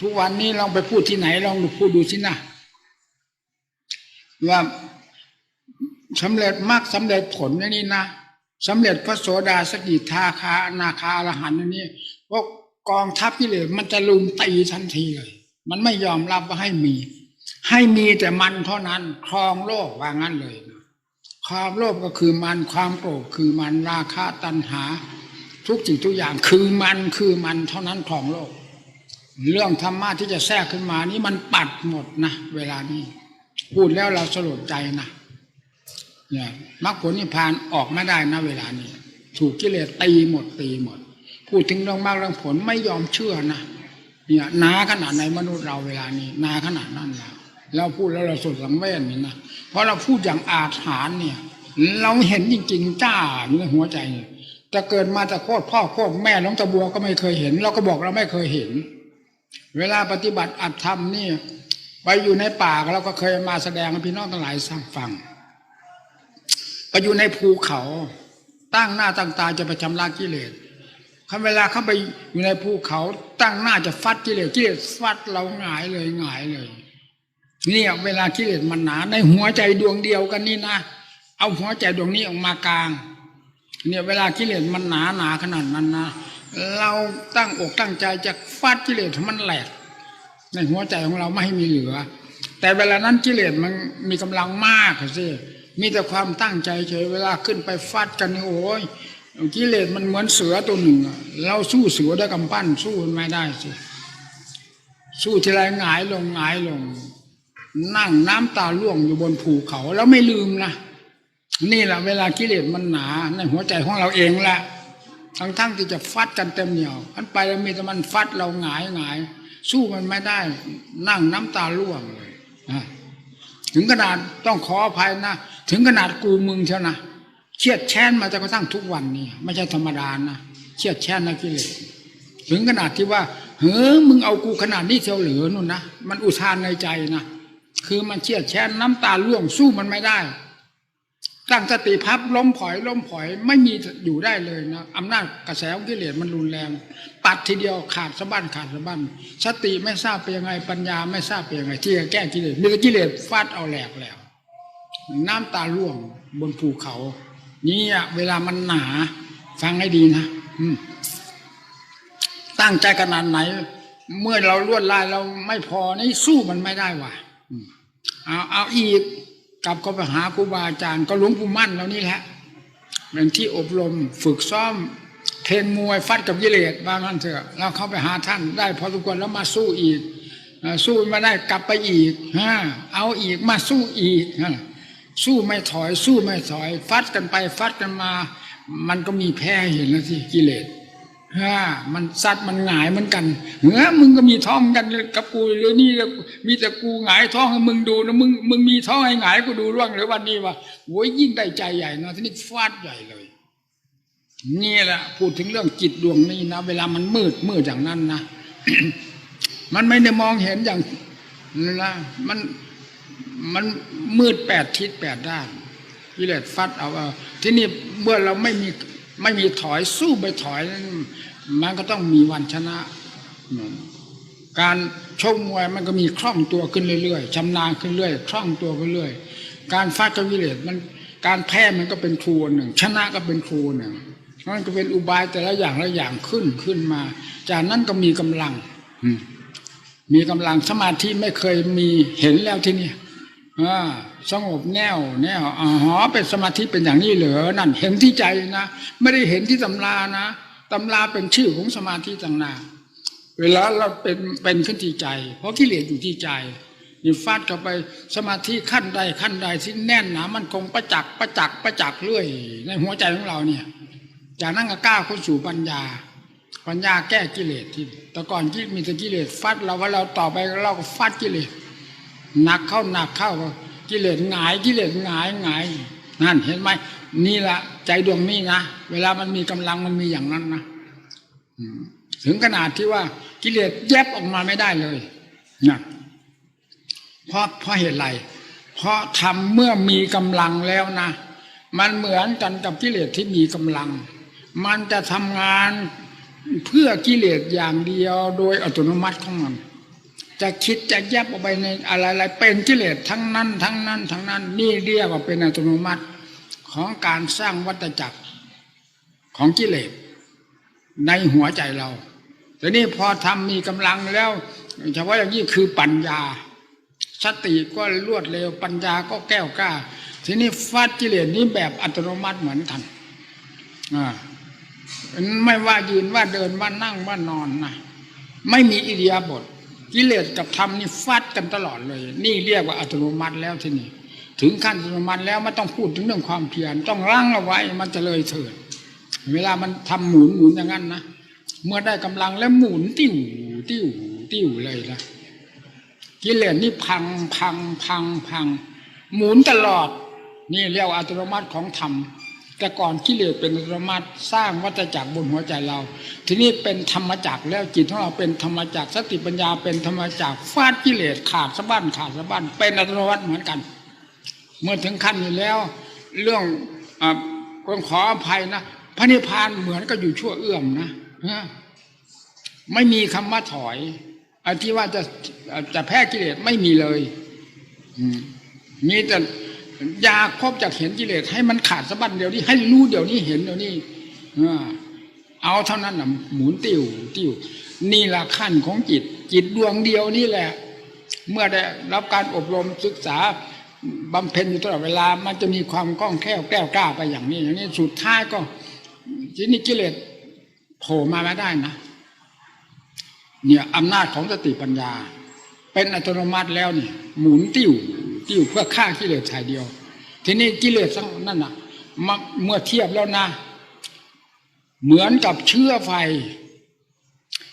ทุกวันนี้ลองไปพูดที่ไหนลองพูดดูสินะว่าสำเร็จมรรคสำเร็จผลนนี่นะสำเร็จพระโสดาสกิทาคานาคาอรหันต์นนี้พวกกองทัพกิเลสมันจะลุมตีทันทีเลย มันไม่ยอมรับว่าให้มี ให้มีแต่มันเท่านั้นครองโลกว่างั้นเลยนะความโลภก็คือมันความโกรธคือมันราคะตัณหา ทุกสิ่งทุกอย่างคือมันคือมันเท่านั้นครองโลก เรื่องธรรมะที่จะแทรกขึ้นมานี้มันปัดหมดนะเวลานี้พูดแล้วเราสลดใจนะเนี่ยมรรคผลนิพพานออกไม่ได้นะเวลานี้ ถูกกิเลสตีหมดตีหมด พูดถึงเรื่องมรรคเรื่องผลไม่ยอมเชื่อนะเนี่ยหนาขนาดไหนมนุษย์เราเวลานี้หนาขนาดนั้นแล้วเราพูดแล้วเราสดสังเวชนี่นะเพราะเราพูดอย่างอาถรรพ์เนี่ย เราเห็นจริงๆจ้าอยู่ในหัวใจเนี่ยจะเกิดมาแต่โคตรพ่อโคตรแม่น้องตะบัวก็ไม่เคยเห็น เราก็บอกเราไม่เคยเห็น เวลาปฏิบัติอัตธรรมนี่ ไปอยู่ในป่าเราก็เคยมาแสดงพี่น้องทั้งหลายสร้างฟังไปอยู่ในภูเขาตั้งหน้าตั้งตาจะไปชำระกิเลสคำเวลาเข้าไปอยู่ในภูเขา ตั้งหน้าจะฟัดกิเลสกิเลสฟัดเราหงายเลยหงายเลยเนี่ยเวลากิเลสมันหนาในหัวใจดวงเดียวกันนี่นะเอาหัวใจดวงนี้ออกมากลาง เนี่ยเวลากิเลสมันหนาหนาขนาดนั้นนะ เราตั้งอกตั้งใจจะฟาดกิเลสมันแหลกในหัวใจของเราไม่ให้มีเหลือ แต่เวลานั้นกิเลสมันมีกำลังมากสิมีแต่ความตั้งใจเฉยเวลาขึ้นไปฟาดกันโอ้ยกิเลสมันเหมือนเสือตัวหนึ่ง เราสู้เสือด้วยกำปั้นสู้มันไม่ได้สิสู้ทีไรหงายลงหงายลง นั่งน้ำตาล่วงอยู่บนภูเขา แล้วไม่ลืมนะนี่แหละเวลากิเลสมันหนา ในหัวใจของเราเองแหละ ทั้งทั้งๆที่จะฟัดกันเต็มเหนียวอันไปแล้วมีแต่มันฟัดเราหงายหงายสู้มันไม่ได้ นั่งน้ำตาล่วงเลยถึงขนาดต้องขออภัยนะถึงขนาดกูมึงเชียวนะเชียดแช่นมาจนกระทั่งทุกวันนี้ไม่ใช่ธรรมดานะเชียดแช่นนะกิเลสถึงขนาดที่ว่าเฮ้ยมึงเอากูขนาดนี้เชียวเหลือนู่นนะมันอุทานในใจนะคือมันเชียดแช่นน้ำตาล่วงสู้มันไม่ได้ ตั้งสติพับล้มผอยล้มผอย ไม่มีอยู่ได้เลยนะอำนาจกระแสของกิเลสมันรุนแรง ปัดทีเดียวขาดสะบั้นขาดสะบั้นสติไม่ทราบเป็นยังไงปัญญาไม่ทราบเป็นยังไงที่จะแก้กิเลสมีแต่กิเลสฟาดเอาแหลกแล้ว น้ำตาร่วงบนภูเขานี่อะเวลามันหนา ฟังให้ดีนะอืตั้งใจขนาดไหน เมื่อเราลวดลายเราไม่พอนี่สู้มันไม่ได้ว่ะเอาเอาอีก กลับก็ไปหาครูบาอาจารย์ก็หลวงปู่มั่นเรานี่แหละเป็นที่อบรมฝึกซ้อม เทนมวยฟัดกับกิเลสว่างั้นเถอะ เราเข้าไปหาท่านได้พอสมควรแล้วมาสู้อีก สู้ไม่ได้กลับไปอีกฮะเอาอีกมาสู้อีกฮะสู้ไม่ถอย สู้ไม่ถอย ฟัดกันไปฟัดกันมา มันก็มีแพ้เห็นแล้วสิกิเลส ฮ่ามันซัดมันหงายเหมือนกันเฮ้ยมึงก็มีท้องกันกับกูหรือนี่มีแต่กูหงายท้องให้มึงดูนะมึงมึงมีท้องให้หงายกูดูร่วงหรือวันนี้วะโว้ยยิ่งได้ใจใหญ่เนาะทีนี้ฟาดใหญ่เลยนี่แหละพูดถึงเรื่องจิตดวงนี้นะเวลามันมืดมืดอย่างนั้นนะมันไม่ได้มองเห็นอย่างนะมันมันมืดแปดทิศแปดด้านกิเลสฟัดเอาเอาที่นี่เมื่อเราไม่มี ไม่มีถอยสู้ไปถอย มันก็ต้องมีวันชนะ การชกมวยมันก็มีคล่องตัวขึ้นเรื่อยๆชำนาญขึ้นเรื่อยคล่องตัวขึ้นเรื่อยการฟาดกับกิเลสมันการแพ้มันก็เป็นครูหนึ่ง ชนะก็เป็นครูหนึ่งมันก็เป็นอุบายแต่ละอย่างละอย่างขึ้นขึ้นมา จากนั้นก็มีกำลังมมีกำลังสมาธิไม่เคยมีเห็นแล้วที่นี่อ่า สงบแน่วแน่วอ๋อเป็นสมาธิเป็นอย่างนี้เหรอนั่นเห็นที่ใจนะ ไม่ได้เห็นที่ตำรานะตำราเป็นชื่อของสมาธิต่างหาเวลาเราเป็นเป็นขึ้นที่ใจ เพราะกิเลสอยู่ที่ใจนี่ฟาดเข้าไปสมาธิขั้นใดขั้นใดที่แน่นหนามันคงประจักษ์ประจักษ์ประจักษ์เรื่อย ในหัวใจของเราเนี่ย จากนั้นก็ก้าวเข้าสู่ปัญญา ปัญญาแก้กิเลสที่แต่ก่อนที่มีแต่กิเลสฟัดเราว่าเราต่อไปเราก็ฟัดกิเลสหนักเข้าหนักเข้า กิเลสหงายกิเลสหงายหงายนั่นเห็นไหมนี่ละใจดวงนี้นะเวลามันมีกำลังมันมีอย่างนั้นนะถึงขนาดที่ว่ากิเลสแยบออกมาไม่ได้เลยนะเพราะเพราะเหตุไรเพราะทำเมื่อมีกำลังแล้วนะมันเหมือนกันกับกิเลสที่มีกำลัง มันจะทำงานเพื่อกิเลสอย่างเดียวโดยอัตโนมัติของมัน จะคิดจะแยบออกไปในอะไรๆเป็นกิเลสทั้งนั้น ทั้งนั้น ทั้งนั้น นี่เรียกว่าเป็นอัตโนมัติของการสร้างวัฏจักรของกิเลสในหัวใจเราแต่นี่พอทำมีกำลังแล้วเฉพาะอย่างนี้คือปัญญา สติก็รวดเร็วปัญญาก็แก้วกล้า ทีนี้ฟาดกิเลสนี้แบบอัตโนมัติเหมือนกันอ่าไม่ว่ายืนว่าเดินว่านั่งว่านอนนะไม่มีอิริยาบถ กิเลสกับธรรมนี่ฟาดกันตลอดเลย นี่เรียกว่าอัตโนมัติแล้วที่นี่ ถึงขั้นอัตโนมัติแล้วไม่ต้องพูดถึงเรื่องความเพียรต้องร่างเอาไว้มันจะเลยเถิด เวลามันทำหมุนหมุนอย่างนั้นนะเมื่อได้กำลังแล้วหมุนติ้วติ้วติ้วเลยนะกิเลสนี่พังพังพังพัง หมุนตลอด นี่เรียกว่าอัตโนมัติของธรรม แต่ก่อนกิเลสเป็นอัตโนมัติสร้างวัฏจักรบนหัวใจเรา ทีนี้เป็นธรรมจักรแล้วจิตของเราเป็นธรรมจักรสติปัญญาเป็นธรรมจักรฟาดกิเลสขาดสะบั้นขาดสะบั้นเป็นอัตโนมัติเหมือนกัน เมื่อถึงขั้นนี้แล้ว เรื่องอ่าต้องขออภัยนะพระนิพพานเหมือนก็อยู่ชั่วเอื้อมนะไม่มีคำว่าถอยอที่ว่าจะจะแพ้กิเลสไม่มีเลยอืมีแต่ อยากพบจากเห็นกิเลสให้มันขาดสะบั้นเดี๋ยวนี้ให้รู้เดี๋ยวนี้เห็นเดี๋ยวนี้เอาเท่านั้นนะหมุนติวติวนี่ละขั้นของจิต จิตดวงเดียวนี่แหละ เมื่อได้รับการอบรมศึกษาบำเพ็ญอยู่ตลอดเวลา มันจะมีความคล่องแคล่วแก้วกล้าไปอย่างนี้ อย่างนี้สุดท้ายก็ทีนี้กิเลสโผล่มาไม่ได้นะเนี่ยอำนาจของสติปัญญา เป็นอัตโนมัติแล้วนี่หมุนติว ติ้วเพื่อฆ่ากิเลสชายเดียว ทีนี้กิเลสนั่นน่ะมเมื่อเทียบแล้วนะ เหมือนกับเชื้อไฟ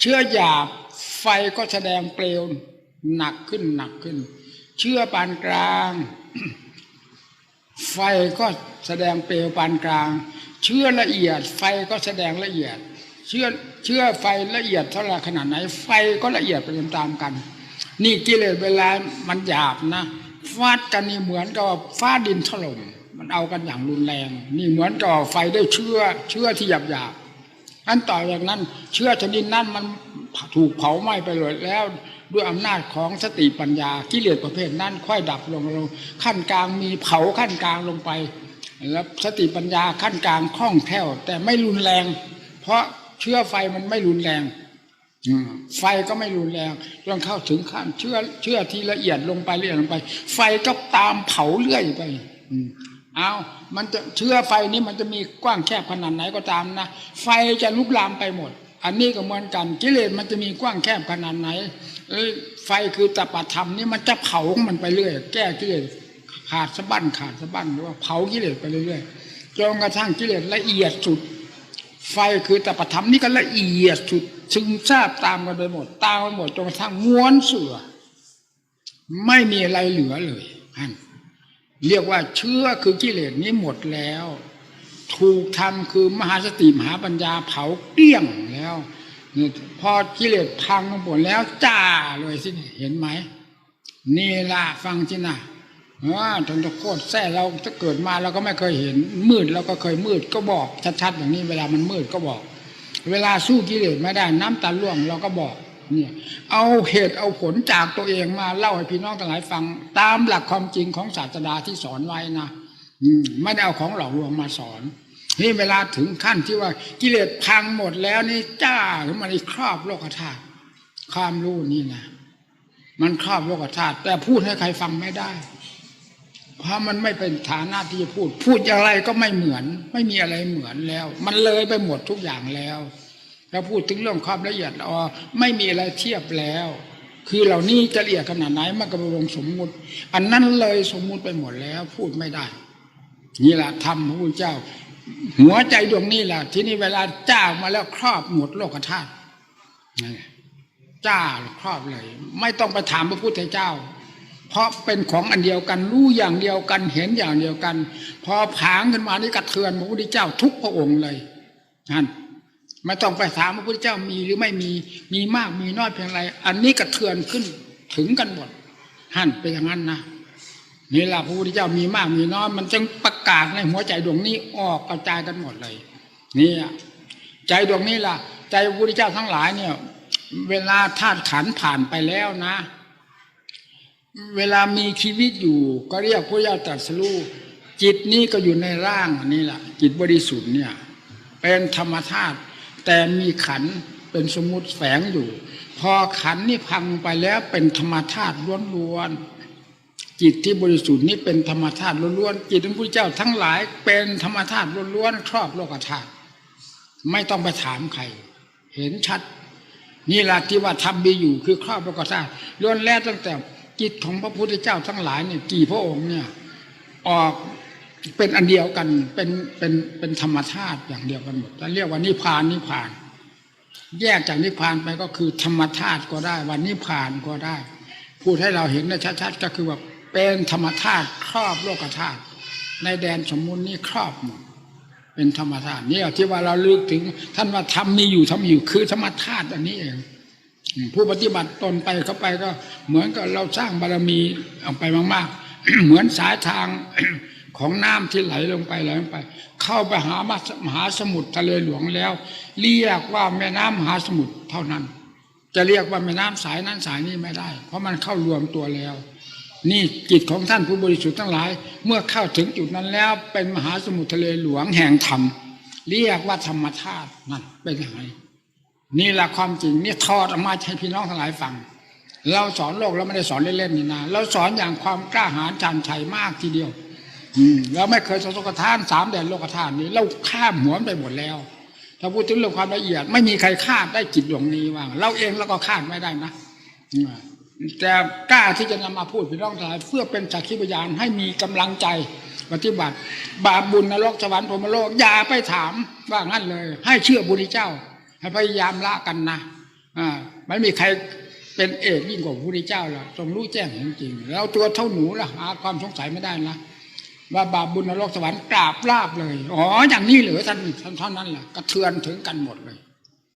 เชื้อหยาบไฟก็แสดงเปลวหนักขึ้นหนักขึ้น เชื้อปานกลาง ไฟก็แสดงเปลวปานกลาง เชื้อละเอียด ไฟก็แสดงละเอียด เชื่อเชื่อไฟละเอียดเท่าไรขนาดไหน ไฟก็ละเอียดไปตามๆกัน นี่กิเลสเวลามันหยาบนะ ฟาดกันนี่เหมือนกับฟ้าดินถล่มมันเอากันอย่างรุนแรง นี่เหมือนกับไฟได้เชื่อเชื่อที่หยาบหยาบๆอันต่อจากนั้น เชื่อชนิดนั้นมันถูกเผาไหม้ไปเลยแล้วด้วยอำนาจของสติปัญญากิเลสประเภทนั้น ค่อยดับลงลงขั้นกลางมีเผาขั้นกลางลงไป แล้วสติปัญญาขั้นกลางคล่องแคล่ว แต่ไม่รุนแรง เพราะเชื้อไฟมันไม่รุนแรง ไฟก็ไม่รุนแรงจนเข้าถึงขั้นเชื่อเชื่อที่ละเอียดลงไปละเอียดลงไป ไฟก็ตามเผาเรื่อยไปอืมเอามันจะเชื้อไฟนี้มันจะมีกว้างแคบขนาดไหนก็ตามนะ ไฟจะลุกลามไปหมด อันนี้ก็เหมือนกันกิเลสมันจะมีกว้างแคบขนาดไหนไฟคือตปะธรรมนี่มันจะเผาของมันไปเรื่อย แก้กิเลสขาดสะบั้นขาดสะบั้นหรือว่าเผากิเลสไปเรื่อยๆจนกระทั่งกิเลสละเอียดสุด ไฟคือแต่ปะธรรมนี่ก็ละเอียดสุดซึมซาบตามกันไปหมด ตามไปหมดจนกระทั่งม้วนเสือ ไม่มีอะไรเหลือเลยท่านเรียกว่าเชื้อคือกิเลสนี้หมดแล้ว ถูกทำคือมหาสติมหาปัญญาเผาเกลี้ยงแล้วพอกิเลสพังหมดแล้วจ้าเลยสิเห็นไหมนี่ล่ะฟังสินะว่า ถึงจะโคตรแท้เราถ้าเกิดมาเราก็ไม่เคยเห็น มืดเราก็เคยมืดก็บอกชัดๆอย่างนี้เวลามันมืดก็บอก เวลาสู้กิเลสไม่ได้ น้ำตาล่วงเราก็บอกเนี่ยเอาเหตุเอาผลจากตัวเองมาเล่าให้พี่น้องทั้งหลายฟัง ตามหลักความจริงของศาสดาที่สอนไว้นะอืมไม่ได้เอาของหลอกลวงมาสอนนี่เวลาถึงขั้นที่ว่ากิเลสพังหมดแล้วนี่จ้าขึ้นมาในครอบโลกธาตุความรู้นี่นะมันครอบโลกธาตุแต่พูดให้ใครฟังไม่ได้ เพราะมันไม่เป็นฐานะที่จะพูด พูดอย่างไรก็ไม่เหมือน ไม่มีอะไรเหมือนแล้ว มันเลยไปหมดทุกอย่างแล้วแล้วพูดถึงเรื่องความละเอียดอ๋อไม่มีอะไรเทียบแล้ว คือเหล่านี้จะละเอียดขนาดไหนมันก็เป็นวงสมมุติ อันนั้นเลยสมมุติไปหมดแล้ว พูดไม่ได้ นี่แหละธรรมพระพุทธเจ้า หัวใจดวงนี้แหละที่นี่เวลาจ้ามาแล้วครอบหมดโลกธาตุนั่นแหละจ้าครอบเลย ไม่ต้องไปถามพระพุทธเจ้า เพราะเป็นของอันเดียวกันรู้อย่างเดียวกันเห็นอย่างเดียวกัน พอผางขึ้นมานี่กระเทือนพระพุทธเจ้าทุกพระองค์เลยนั่นไม่ต้องไปถามพระพุทธเจ้ามีหรือไม่มีมีมากมีน้อยเพียงไร อันนี้กระเทือนขึ้นถึงกันหมดหั่นเป็นอย่างนั้นนะนี่แหละพระพุทธเจ้ามีมากมีน้อยมันจึงประกาศในหัวใจดวงนี้ออกกระจายกันหมดเลยนี่ใจดวงนี้ล่ะ ใจพระพุทธเจ้าทั้งหลายเนี่ย เวลาธาตุขันผ่านไปแล้วนะ เวลามีชีวิตอยู่ ก็เรียกพระเจ้าตรัสรู้จิตนี้ก็อยู่ในร่างนี้แหละจิตบริสุทธิ์เนี่ยเป็นธรรมธาตุแต่มีขันเป็นสมมุติแฝงอยู่ พอขันนี่พังไปแล้วเป็นธรรมธาตุล้วนๆจิตที่บริสุทธิ์นี้เป็นธรรมธาตุล้วนๆจิตของพระเจ้าทั้งหลายเป็นธรรมธาตุล้วนๆครอบโลกธาตุไม่ต้องไปถามใคร เห็นชัด นี่แหละที่ว่าทำดีอยู่คือครอบโลกธาตุล้วนแล้วตั้งแต่ จิตของพระพุทธเจ้าทั้งหลายเนี่ยกี่พระองค์เนี่ย ออกเป็นอันเดียวกันเป็นเป็นเป็นธรรมชาติอย่างเดียวกันหมดแล้วเรียกว่านิพพานนิพพาน แยกจากนิพพานไปก็คือธรรมธาตุก็ได้วันนิพพานก็ได้ พูดให้เราเห็นได้ชัดๆก็คือว่าเป็นธรรมธาตุครอบโลกธาตุในแดนสมมุตินี้ครอบหมดเป็นธรรมธาตุเนี่ยที่ว่าเราลึกถึง ท่านว่าธรรมมีอยู่ธรรมอยู่คือธรรมธาตุอันนี้เอง ผู้ปฏิบัติตนไปเข้าไปก็ เหมือนกับเราสร้างบารมีออกไปมาก ๆ เหมือนสายทางของน้ำที่ไหลลงไปไหลลงไป เข้าไปหามหาสมุทรทะเลหลวงแล้ว เรียกว่าแม่น้ำมหาสมุทรเท่านั้น จะเรียกว่าแม่น้ำสายนั้นสายนี้ไม่ได้ เพราะมันเข้ารวมตัวแล้ว นี่จิตของท่านผู้บริสุทธิ์ทั้งหลาย เมื่อเข้าถึงจุดนั้นแล้วเป็นมหาสมุทรทะเลหลวงแห่งธรรมเรียกว่าธรรมธาตุนั่นเป็นอย่างไร นี่แหละความจริงนี่ทอดออกมาให้พี่น้องทั้งหลายฟัง เราสอนโลกเราไม่ได้สอนเล่นๆนี่นะเราสอนอย่างความกล้าหาญชันชัยมากทีเดียว อืมเราไม่เคยสอนโลกทานสามแดนโลกทานนี้ เราข้ามหัวมันไปหมดแล้ว ถ้าพูดถึงเรื่องความละเอียด ไม่มีใครคาดได้จิตดวงนี้ว่างเราเองเราก็คาดไม่ได้นะแต่กล้าที่จะนำมาพูดพี่น้องทั้งหลายเพื่อเป็นสักขีพยานให้มีกำลังใจปฏิบัติ บาปบุญนรกสวรรค์พรหมโลกอย่าไปถามว่างั้นเลย ให้เชื่อบุญเจ้า ให้พยายามละกันนะอ่าไม่มีใครเป็นเอกยิ่งกว่าพระพุทธเจ้าหรอกทรงรู้แจ้งเห็นจริงเราตัวเท่าหนูละหาความสงสัยไม่ได้นะว่าบาปบุญนรกสวรรค์กราบลาบเลย อ๋อ อย่างนี้เหรือท่านท่านเท่านั้นแหละกระเทือนถึงกันหมดเลย